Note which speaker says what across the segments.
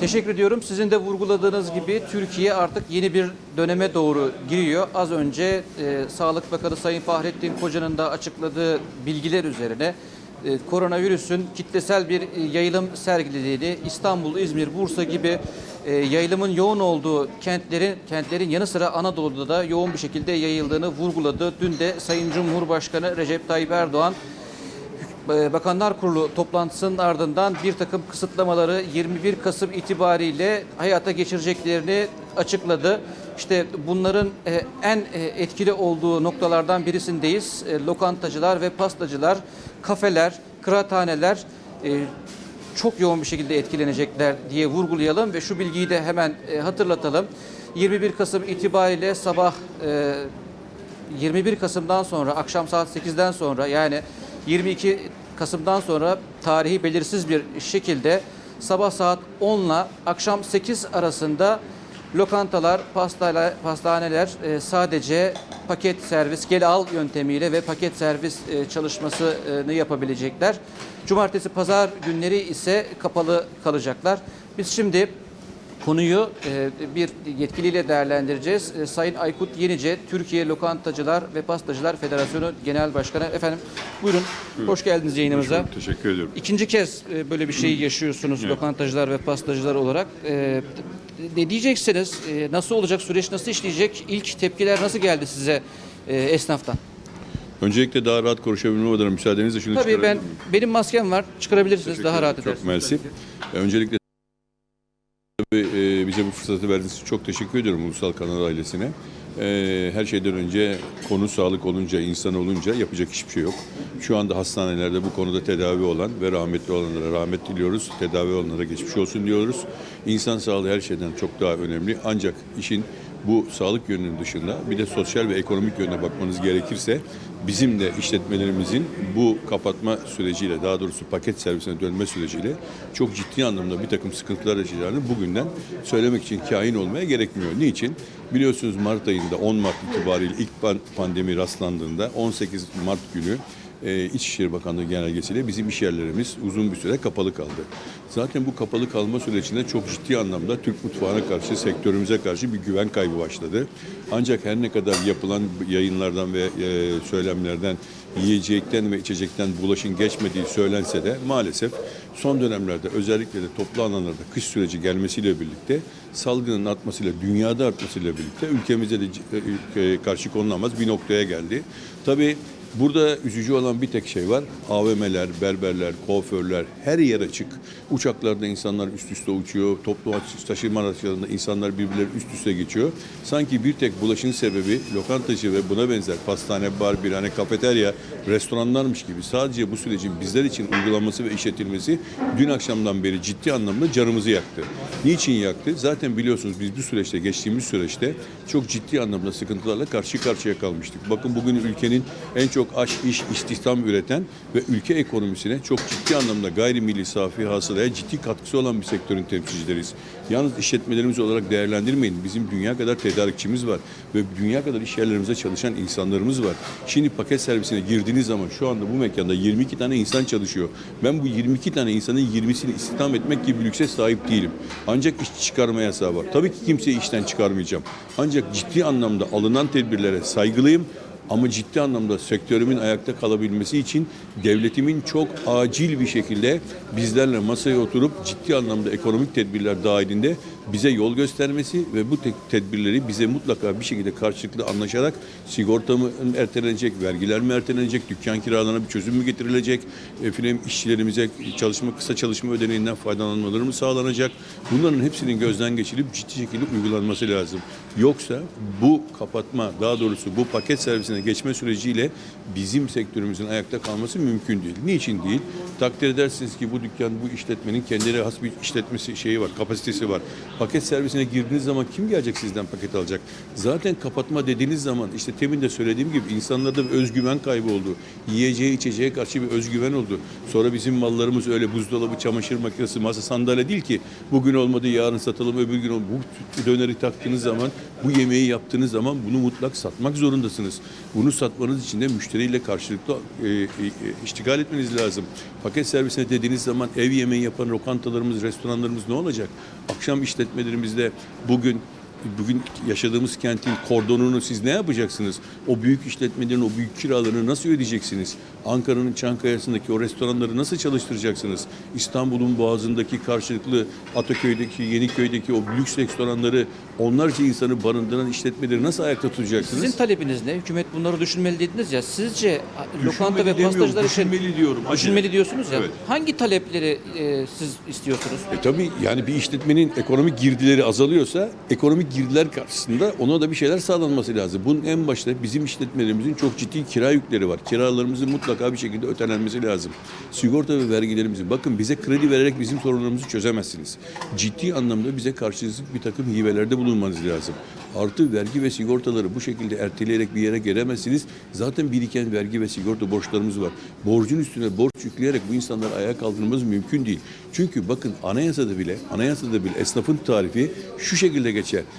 Speaker 1: Teşekkür ediyorum. Sizin de vurguladığınız gibi Türkiye artık yeni bir döneme doğru giriyor. Az önce e, Sağlık Bakanı Sayın Fahrettin Koca'nın da açıkladığı bilgiler üzerine e, koronavirüsün kitlesel bir e, yayılım sergilediğini, İstanbul, İzmir, Bursa gibi e, yayılımın yoğun olduğu kentlerin kentlerin yanı sıra Anadolu'da da yoğun bir şekilde yayıldığını vurguladı. Dün de Sayın Cumhurbaşkanı Recep Tayyip Erdoğan Bakanlar Kurulu toplantısının ardından bir takım kısıtlamaları 21 Kasım itibariyle hayata geçireceklerini açıkladı. İşte bunların e, en e, etkili olduğu noktalardan birisindeyiz. E, Lokantacılar ve pastacılar, kafeler, kıraathaneler çok yoğun bir şekilde etkilenecekler diye vurgulayalım ve şu bilgiyi de hemen hatırlatalım. 21 Kasım itibariyle sabah e, 21 Kasım'dan sonra akşam saat 8'den sonra yani 22 Kasım'dan sonra tarihi belirsiz bir şekilde sabah saat 10 ile akşam 8 arasında lokantalar, pastane, pastaneler e, sadece paket servis, gel al yöntemiyle ve paket servis e, çalışmasını yapabilecekler. Cumartesi, pazar günleri ise kapalı kalacaklar. Biz şimdi Konuyu e, bir yetkiliyle değerlendireceğiz. E, Sayın Aykut Yenice, Türkiye Lokantacılar ve Pastacılar Federasyonu Genel Başkanı. Efendim buyurun, hoş geldiniz yayınımıza.
Speaker 2: Çok teşekkür ediyorum.
Speaker 1: İkinci kez e, böyle bir şeyi yaşıyorsunuz lokantacılar ve pastacılar olarak. Ne diyeceksiniz? Nasıl olacak? Süreç nasıl işleyecek? İlk tepkiler nasıl geldi size esnaftan?
Speaker 2: Öncelikle daha rahat konuşabilmem adına müsaadenizle şunu
Speaker 1: Tabii ben benim maskem var. Çıkarabilirsiniz.
Speaker 2: Teşekkür
Speaker 1: Daha rahat
Speaker 2: Çok
Speaker 1: edersiniz.
Speaker 2: mersi. E, Öncelikle tabii, e, bize bu fırsatı verdiğiniz için çok teşekkür ediyorum Ulusal Kanal ailesine. E, Her şeyden önce konu sağlık olunca, insan olunca yapacak hiçbir şey yok. Şu anda hastanelerde bu konuda tedavi olan ve rahmetli olanlara rahmet diliyoruz. Tedavi olanlara geçmiş olsun diyoruz. İnsan sağlığı her şeyden çok daha önemli. Ancak işin bu sağlık yönünün dışında bir de sosyal ve ekonomik yönüne bakmanız gerekirse bizim de işletmelerimizin bu kapatma süreciyle daha doğrusu paket servisine dönme süreciyle çok ciddi anlamda bir takım sıkıntılar yaşayacağını bugünden söylemek için kain olmaya gerekmiyor. Niçin? Biliyorsunuz Mart ayında 10 Mart itibariyle ilk pan- pandemi rastlandığında 18 Mart günü e, İçişleri Bakanlığı genelgesiyle bizim iş yerlerimiz uzun bir süre kapalı kaldı. Zaten bu kapalı kalma sürecinde çok ciddi anlamda Türk mutfağına karşı, sektörümüze karşı bir güven kaybı başladı. Ancak her ne kadar yapılan yayınlardan ve e, söylemlerden yiyecekten ve içecekten bulaşın geçmediği söylense de maalesef son dönemlerde özellikle de toplu alanlarda kış süreci gelmesiyle birlikte salgının artmasıyla, dünyada artmasıyla birlikte ülkemize de e, karşı konulamaz bir noktaya geldi. Tabii Burada üzücü olan bir tek şey var. AVM'ler, berberler, kuaförler her yer açık. Uçaklarda insanlar üst üste uçuyor. Toplu taşıma araçlarında insanlar birbirleri üst üste geçiyor. Sanki bir tek bulaşın sebebi lokantacı ve buna benzer pastane, bar, birhane, kafeterya, restoranlarmış gibi sadece bu sürecin bizler için uygulanması ve işletilmesi dün akşamdan beri ciddi anlamda canımızı yaktı. Niçin yaktı? Zaten biliyorsunuz biz bu süreçte, geçtiğimiz süreçte çok ciddi anlamda sıkıntılarla karşı karşıya kalmıştık. Bakın bugün ülkenin en çok aş, iş, istihdam üreten ve ülke ekonomisine çok ciddi anlamda gayrimilli safi hasılaya ciddi katkısı olan bir sektörün temsilcileriyiz. Yalnız işletmelerimiz olarak değerlendirmeyin. Bizim dünya kadar tedarikçimiz var ve dünya kadar iş yerlerimizde çalışan insanlarımız var. Şimdi paket servisine girdiğiniz zaman şu anda bu mekanda 22 tane insan çalışıyor. Ben bu 22 tane insanın 20'sini istihdam etmek gibi bir lükse sahip değilim. Ancak iş çıkarma yasağı var. Tabii ki kimseyi işten çıkarmayacağım. Ancak ciddi anlamda alınan tedbirlere saygılıyım. Ama ciddi anlamda sektörümün ayakta kalabilmesi için devletimin çok acil bir şekilde bizlerle masaya oturup ciddi anlamda ekonomik tedbirler dahilinde bize yol göstermesi ve bu tedbirleri bize mutlaka bir şekilde karşılıklı anlaşarak sigorta mı ertelenecek, vergiler mi ertelenecek, dükkan kiralarına bir çözüm mü getirilecek, efendim işçilerimize çalışma kısa çalışma ödeneğinden faydalanmaları mı sağlanacak? Bunların hepsinin gözden geçirilip ciddi şekilde uygulanması lazım. Yoksa bu kapatma, daha doğrusu bu paket servisine geçme süreciyle bizim sektörümüzün ayakta kalması mümkün değil. Niçin değil? Takdir edersiniz ki bu dükkan, bu işletmenin kendine has bir işletmesi şeyi var, kapasitesi var. Paket servisine girdiğiniz zaman kim gelecek sizden paket alacak? Zaten kapatma dediğiniz zaman işte temin de söylediğim gibi insanlarda bir özgüven kaybı oldu. Yiyeceğe içeceğe karşı bir özgüven oldu. Sonra bizim mallarımız öyle buzdolabı, çamaşır makinesi, masa sandalye değil ki bugün olmadı yarın satalım öbür gün. Bu döneri taktığınız zaman Bu yemeği yaptığınız zaman bunu mutlak satmak zorundasınız. Bunu satmanız için de müşteriyle karşılıklı e, e, e, iştigal etmeniz lazım. Paket servisine dediğiniz zaman ev yemeği yapan lokantalarımız, restoranlarımız ne olacak? Akşam işletmelerimizde bugün bugün yaşadığımız kentin kordonunu siz ne yapacaksınız? O büyük işletmelerin o büyük kiralarını nasıl ödeyeceksiniz? Ankara'nın Çankaya'sındaki o restoranları nasıl çalıştıracaksınız? İstanbul'un boğazındaki karşılıklı Ataköy'deki, Yeniköy'deki o lüks restoranları onlarca insanı barındıran işletmeleri nasıl ayakta tutacaksınız?
Speaker 1: Sizin talebiniz ne? Hükümet bunları düşünmeli dediniz ya. Sizce lokanta ve pastacılar için
Speaker 2: düşünmeli diyorum.
Speaker 1: Düşünmeli diyorsunuz ya.
Speaker 2: Evet.
Speaker 1: Hangi talepleri e, siz istiyorsunuz?
Speaker 2: E tabii yani bir işletmenin ekonomik girdileri azalıyorsa ekonomik girdiler karşısında ona da bir şeyler sağlanması lazım. Bunun en başta bizim işletmelerimizin çok ciddi kira yükleri var. Kiralarımızın mutlaka bir şekilde ötelenmesi lazım. Sigorta ve vergilerimizin bakın bize kredi vererek bizim sorunlarımızı çözemezsiniz. Ciddi anlamda bize karşılıksız bir takım hibelerde bulunmanız lazım. Artı vergi ve sigortaları bu şekilde erteleyerek bir yere gelemezsiniz. Zaten biriken vergi ve sigorta borçlarımız var. Borcun üstüne borç yükleyerek bu insanları ayağa kaldırmamız mümkün değil. Çünkü bakın anayasada bile, anayasada bile esnafın tarifi şu şekilde geçer.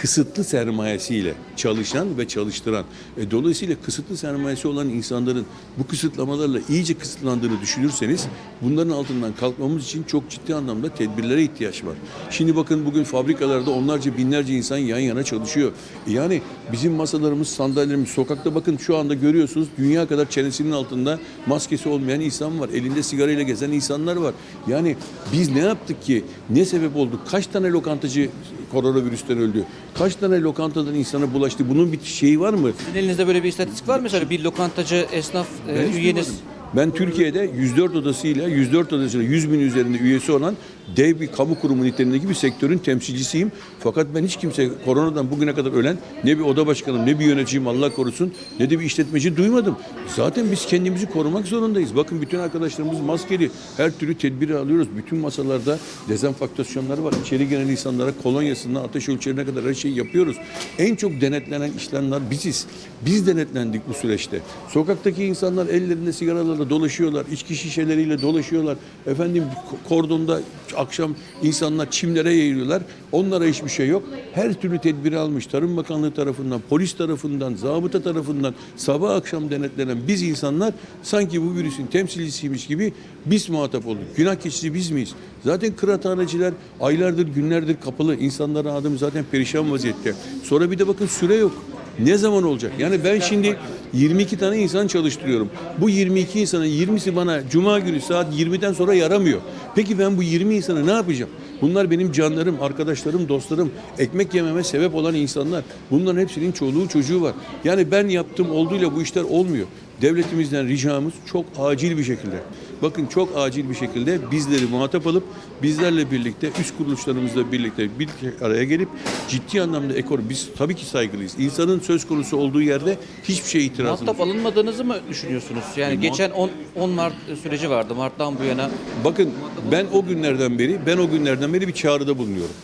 Speaker 2: Kısıtlı sermayesiyle çalışan ve çalıştıran. E, dolayısıyla kısıtlı sermayesi olan insanların bu kısıtlamalarla iyice kısıtlandığını düşünürseniz bunların altından kalkmamız için çok ciddi anlamda tedbirlere ihtiyaç var. Şimdi bakın bugün fabrikalarda onlarca binlerce insan yan yana çalışıyor. E, Yani bizim masalarımız, sandalyelerimiz, sokakta bakın şu anda görüyorsunuz dünya kadar çenesinin altında maskesi olmayan insan var. Elinde sigarayla gezen insanlar var. Yani biz ne yaptık ki? Ne sebep olduk? Kaç tane lokantacı koronavirüsten öldü? Kaç tane lokantadan insana bulaştı? Bunun bir şeyi var mı?
Speaker 1: Sizin elinizde böyle bir istatistik var mı? Mesela bir lokantacı, esnaf e,
Speaker 2: Ben hiç
Speaker 1: üyeniz
Speaker 2: duymadım. Ben Türkiye'de 104 odasıyla 104 odasıyla 100 bin üzerinde üyesi olan dev bir kamu kurumu niteliğindeki bir sektörün temsilcisiyim. Fakat ben hiç kimse koronadan bugüne kadar ölen ne bir oda başkanım ne bir yöneticiyim Allah korusun ne de bir işletmeci duymadım. Zaten biz kendimizi korumak zorundayız. Bakın bütün arkadaşlarımız maskeli. Her türlü tedbiri alıyoruz. Bütün masalarda dezenfektasyonlar var. İçeri gelen insanlara kolonyasından ateş ölçerine kadar her şeyi yapıyoruz. En çok denetlenen işlemler biziz. Biz denetlendik bu süreçte. Sokaktaki insanlar ellerinde sigaralarla dolaşıyorlar. içki şişeleriyle dolaşıyorlar. Efendim ko- kordonda akşam insanlar çimlere yayılıyorlar. Onlara hiçbir şey yok. Her türlü tedbiri almış. Tarım Bakanlığı tarafından, polis tarafından, zabıta tarafından sabah akşam denetlenen biz insanlar sanki bu virüsün temsilcisiymiş gibi biz muhatap olduk. Günah keçisi biz miyiz? Zaten kıraathaneciler aylardır, günlerdir kapalı. İnsanların adım zaten perişan vaziyette. Sonra bir de bakın süre yok. Ne zaman olacak? Yani ben şimdi 22 tane insan çalıştırıyorum. Bu 22 insanın 20'si bana cuma günü saat 20'den sonra yaramıyor. Peki ben bu 20 insanı ne yapacağım? Bunlar benim canlarım, arkadaşlarım, dostlarım. Ekmek yememe sebep olan insanlar. Bunların hepsinin çoluğu çocuğu var. Yani ben yaptığım olduğuyla bu işler olmuyor. Devletimizden ricamız çok acil bir şekilde. Bakın çok acil bir şekilde bizleri muhatap alıp bizlerle birlikte üst kuruluşlarımızla birlikte bir araya gelip ciddi anlamda ekonomi biz tabii ki saygılıyız. İnsanın söz konusu olduğu yerde hiçbir şeye itirazımız
Speaker 1: Muhatap alınmadığınızı mı düşünüyorsunuz? Yani
Speaker 2: E,
Speaker 1: geçen 10, 10 Mart süreci vardı. Mart'tan bu yana
Speaker 2: Bakın ben o günlerden beri ben o günlerden beri bir çağrıda bulunuyorum.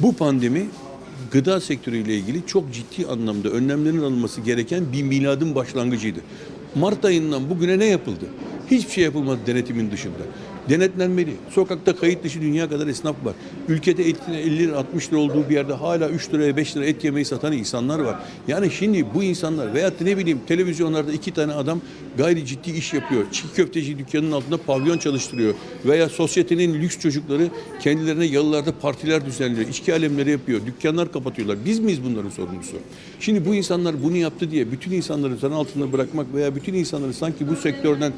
Speaker 2: Bu pandemi gıda sektörüyle ilgili çok ciddi anlamda önlemlerin alınması gereken bir miladın başlangıcıydı. Mart ayından bugüne ne yapıldı? Hiçbir şey yapılmadı denetimin dışında. Denetlenmeli. Sokakta kayıt dışı dünya kadar esnaf var. Ülkede etine 50 lira 60 lira olduğu bir yerde hala 3 liraya 5 lira et yemeyi satan insanlar var. Yani şimdi bu insanlar veyahut ne bileyim televizyonlarda iki tane adam gayri ciddi iş yapıyor. Çiğ köfteci dükkanının altında pavyon çalıştırıyor. Veya sosyetenin lüks çocukları kendilerine yalılarda partiler düzenliyor. İçki alemleri yapıyor. Dükkanlar kapatıyorlar. Biz miyiz bunların sorumlusu? Şimdi bu insanlar bunu yaptı diye bütün insanları zan altında bırakmak veya bütün insanları sanki bu sektörden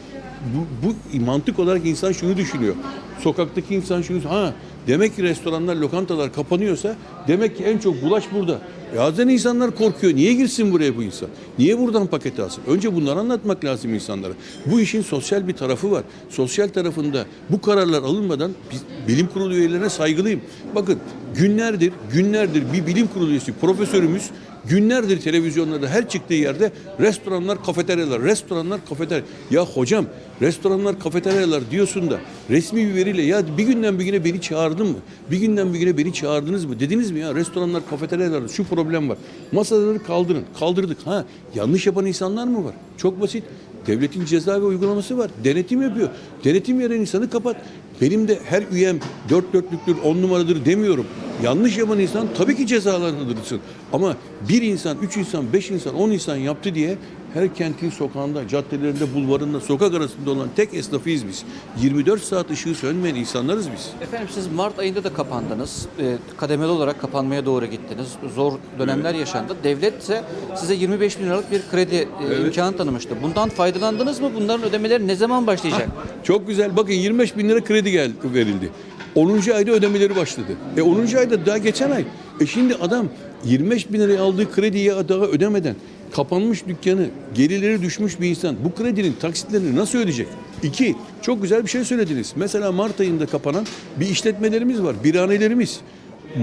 Speaker 2: bu, bu mantık olarak insan şunu düşünüyor. Sokaktaki insan şunu ha demek ki restoranlar, lokantalar kapanıyorsa demek ki en çok bulaş burada. E bazen insanlar korkuyor. Niye girsin buraya bu insan? Niye buradan paket alsın? Önce bunları anlatmak lazım insanlara. Bu işin sosyal bir tarafı var. Sosyal tarafında bu kararlar alınmadan biz bilim kurulu üyelerine saygılıyım. Bakın günlerdir, günlerdir bir bilim kurulu üyesi, profesörümüz Günlerdir televizyonlarda her çıktığı yerde restoranlar, kafeteryalar, restoranlar, kafeterya. Ya hocam restoranlar, kafeteryalar diyorsun da resmi bir veriyle ya bir günden bir güne beni çağırdın mı? Bir günden bir güne beni çağırdınız mı? Dediniz mi ya restoranlar, kafeteryalarda şu problem var. Masaları kaldırın. Kaldırdık. Ha yanlış yapan insanlar mı var? Çok basit. Devletin ceza ve uygulaması var. Denetim yapıyor. Denetim veren insanı kapat. Benim de her üyem dört dörtlüktür, on numaradır demiyorum. yanlış yapan insan tabii ki cezalandırılsın. Ama bir insan, üç insan, beş insan, on insan yaptı diye her kentin sokağında, caddelerinde, bulvarında, sokak arasında olan tek esnafıyız biz. 24 saat ışığı sönmeyen insanlarız biz.
Speaker 1: Efendim siz Mart ayında da kapandınız. Ee, kademeli olarak kapanmaya doğru gittiniz. Zor dönemler yaşandı. Devlet ise size 25 bin liralık bir kredi e, imkanı tanımıştı. Bundan faydalandınız mı? Bunların ödemeleri ne zaman başlayacak?
Speaker 2: Çok güzel. Bakın 25 bin lira kredi gel, verildi. 10. ayda ödemeleri başladı. E 10. ayda daha geçen ay. E şimdi adam 25 bin liraya aldığı krediyi daha ödemeden kapanmış dükkanı, gerileri düşmüş bir insan bu kredinin taksitlerini nasıl ödeyecek? İki, çok güzel bir şey söylediniz. Mesela Mart ayında kapanan bir işletmelerimiz var, birhanelerimiz.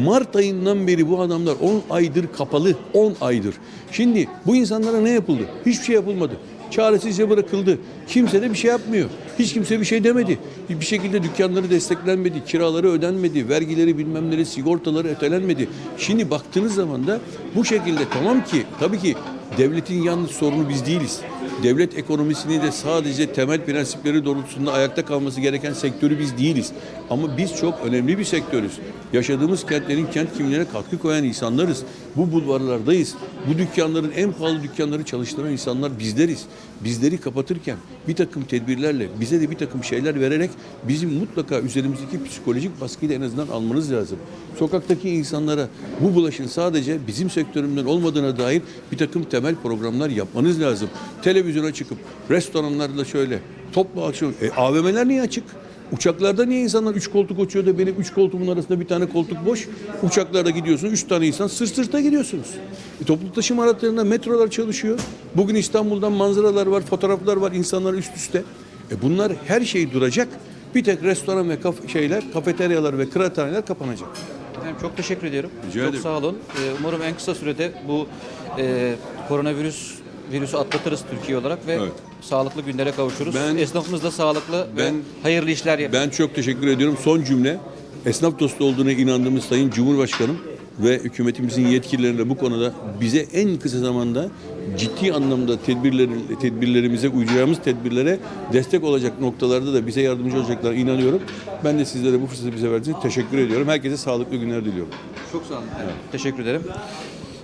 Speaker 2: Mart ayından beri bu adamlar 10 aydır kapalı. 10 aydır. Şimdi bu insanlara ne yapıldı? Hiçbir şey yapılmadı. Çaresizce bırakıldı. Kimse de bir şey yapmıyor. Hiç kimse bir şey demedi. Bir şekilde dükkanları desteklenmedi, kiraları ödenmedi, vergileri bilmem neleri, sigortaları ötelenmedi. Şimdi baktığınız zaman da bu şekilde tamam ki tabii ki devletin yalnız sorunu biz değiliz. Devlet ekonomisini de sadece temel prensipleri doğrultusunda ayakta kalması gereken sektörü biz değiliz. Ama biz çok önemli bir sektörüz. Yaşadığımız kentlerin kent kimliğine katkı koyan insanlarız. Bu bulvarlardayız. Bu dükkanların en pahalı dükkanları çalıştıran insanlar bizleriz. Bizleri kapatırken bir takım tedbirlerle bize de bir takım şeyler vererek bizim mutlaka üzerimizdeki psikolojik baskıyı da en azından almanız lazım. Sokaktaki insanlara bu bulaşın sadece bizim sektörümüzden olmadığına dair bir takım temel programlar yapmanız lazım. Televizyona çıkıp restoranlarda şöyle toplu akşam e, AVM'ler niye açık? Uçaklarda niye insanlar üç koltuk uçuyor da benim üç koltuğumun arasında bir tane koltuk boş? Uçaklarda gidiyorsun, üç tane insan sırt sırta gidiyorsunuz. E, toplu taşıma araçlarında metrolar çalışıyor. Bugün İstanbul'dan manzaralar var, fotoğraflar var, insanlar üst üste. E bunlar her şey duracak. Bir tek restoran ve kaf- şeyler, kafeteryalar ve kıraathaneler kapanacak.
Speaker 1: Efendim çok teşekkür ediyorum.
Speaker 2: Rica
Speaker 1: çok
Speaker 2: ederim.
Speaker 1: sağ olun. Ee, umarım en kısa sürede bu e, koronavirüs virüsü atlatırız Türkiye olarak ve
Speaker 2: Evet.
Speaker 1: sağlıklı günlere kavuşuruz.
Speaker 2: Ben-
Speaker 1: Esnafımız da sağlıklı
Speaker 2: Ben-
Speaker 1: ve hayırlı işler yapar.
Speaker 2: Ben çok teşekkür ediyorum. Son cümle. Esnaf dostu olduğuna inandığımız Sayın Cumhurbaşkanım ve hükümetimizin yetkililerine bu konuda bize en kısa zamanda ciddi anlamda tedbirler, tedbirlerimize uyacağımız tedbirlere destek olacak noktalarda da bize yardımcı olacaklarına inanıyorum. Ben de sizlere bu fırsatı bize verdiğiniz için teşekkür ediyorum. Herkese sağlıklı günler diliyorum.
Speaker 1: Çok sağ olun. Teşekkür ederim.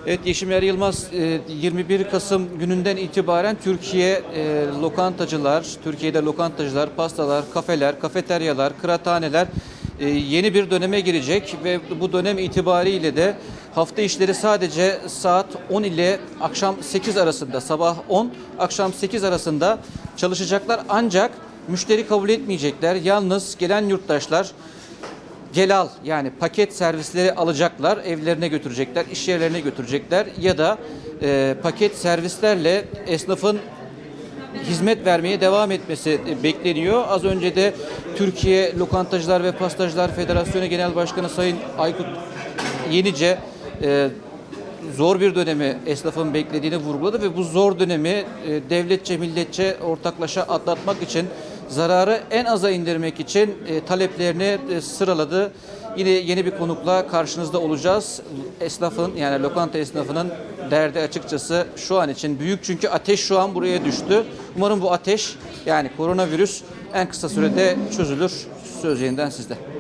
Speaker 1: Evet Yeşim Er Yılmaz e, 21 Kasım gününden itibaren Türkiye e, lokantacılar, Türkiye'de lokantacılar, pastalar, kafeler, kafeteryalar, kıraathaneler e, yeni bir döneme girecek ve bu dönem itibariyle de hafta işleri sadece saat 10 ile akşam 8 arasında, sabah 10, akşam 8 arasında çalışacaklar ancak müşteri kabul etmeyecekler. Yalnız gelen yurttaşlar Gel al yani paket servisleri alacaklar, evlerine götürecekler, iş yerlerine götürecekler ya da e, paket servislerle esnafın hizmet vermeye devam etmesi e, bekleniyor. Az önce de Türkiye Lokantacılar ve Pastacılar Federasyonu Genel Başkanı Sayın Aykut Yenice e, zor bir dönemi esnafın beklediğini vurguladı ve bu zor dönemi e, devletçe, milletçe ortaklaşa atlatmak için zararı en aza indirmek için e, taleplerini e, sıraladı. Yine yeni bir konukla karşınızda olacağız. Esnafın yani lokanta esnafının derdi açıkçası şu an için büyük çünkü ateş şu an buraya düştü. Umarım bu ateş yani koronavirüs en kısa sürede çözülür. Söz yeniden sizde.